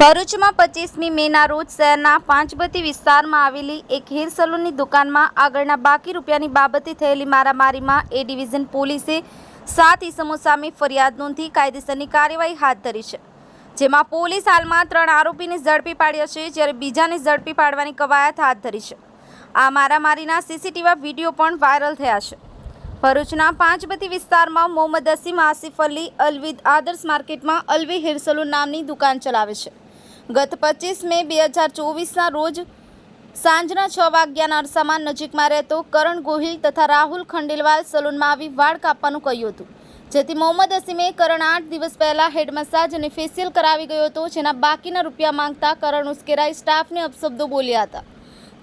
ભરૂચમાં પચીસમી મેના રોજ શહેરના પાંચબતી વિસ્તારમાં આવેલી એક હેર સલૂનની દુકાનમાં આગળના બાકી રૂપિયાની બાબતે થયેલી મારામારીમાં એ ડિવિઝન પોલીસે સાત ઇસમો સામે ફરિયાદ નોંધી કાયદેસરની કાર્યવાહી હાથ ધરી છે. જેમાં પોલીસ હાલમાં ત્રણ આરોપીને ઝડપી પાડ્યા છે, જ્યારે બીજાને ઝડપી પાડવાની કવાયત હાથ ધરી છે. આ મારામારીના સીસીટીવી વીડિયો પણ વાયરલ થયા છે. ભરૂચના પાંચબતી વિસ્તારમાં મોહમ્મદ અસીમ આસિફ અલી, અલવિદ આદર્શ માર્કેટમાં અલવી હેર સલૂન નામની દુકાન ચલાવે છે. ગત પચીસ મે બે હજાર ચોવીસના રોજ સાંજના છ વાગ્યાના અરસામાં નજીકમાં રહેતો કરણ ગોહિલ તથા રાહુલ ખંડેલવાલ સલૂનમાં આવી વાળ કાપવાનું કહ્યું હતું. જેથી મોહમ્મદ અસીમે કરણ આઠ દિવસ પહેલાં હેડ મસાજ અને ફેશિયલ કરાવી ગયો હતો, જેના બાકીના રૂપિયા માંગતા કરણ ઉશ્કેરાઈ સ્ટાફને અપશબ્દો બોલ્યા હતા.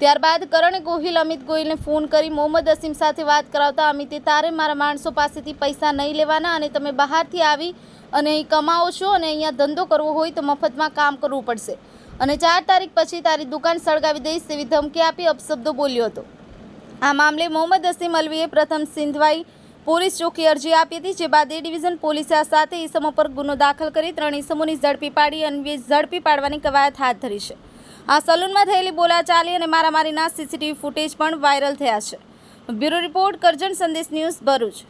ત્યારબાદ કરણે ગોહિલ, અમિત ગોહિલને ફોન કરી મોહમ્મદ અસીમ સાથે વાત કરાવતા, અમિતે, તારે મારા માણસો પાસેથી પૈસા નહીં લેવાના અને તમે બહારથી આવી અને અહીં કમાવો છો અને અહીંયા ધંધો કરવો હોય તો મફતમાં કામ કરવું પડશે. અને ચાર તારીખ પછી તારી દુકાન સળગાવી દઈશ તેવી ધમકી આપી અપશબ્દો બોલ્યો હતો. આ મામલે મોહમ્મદ અસીમ અલવીએ પ્રથમ સિંધવાઈ પોલીસ ચોકી અરજી આપી હતી, જે બાદ એ ડિવિઝન પોલીસે આ સાથે ઈસમો પર ગુનો દાખલ કરી ત્રણ ઈસમોની ઝડપી પાડી અન્વે ઝડપી પાડવાની કવાયત હાથ ધરી છે. આ સલૂનમાં થયેલી બોલાચાલી અને મારામારીના સીસીટીવી ફૂટેજ પણ વાયરલ થયા છે. બ્યુરો રિપોર્ટ કરજણ સંદેશ ન્યૂઝ ભરૂચ.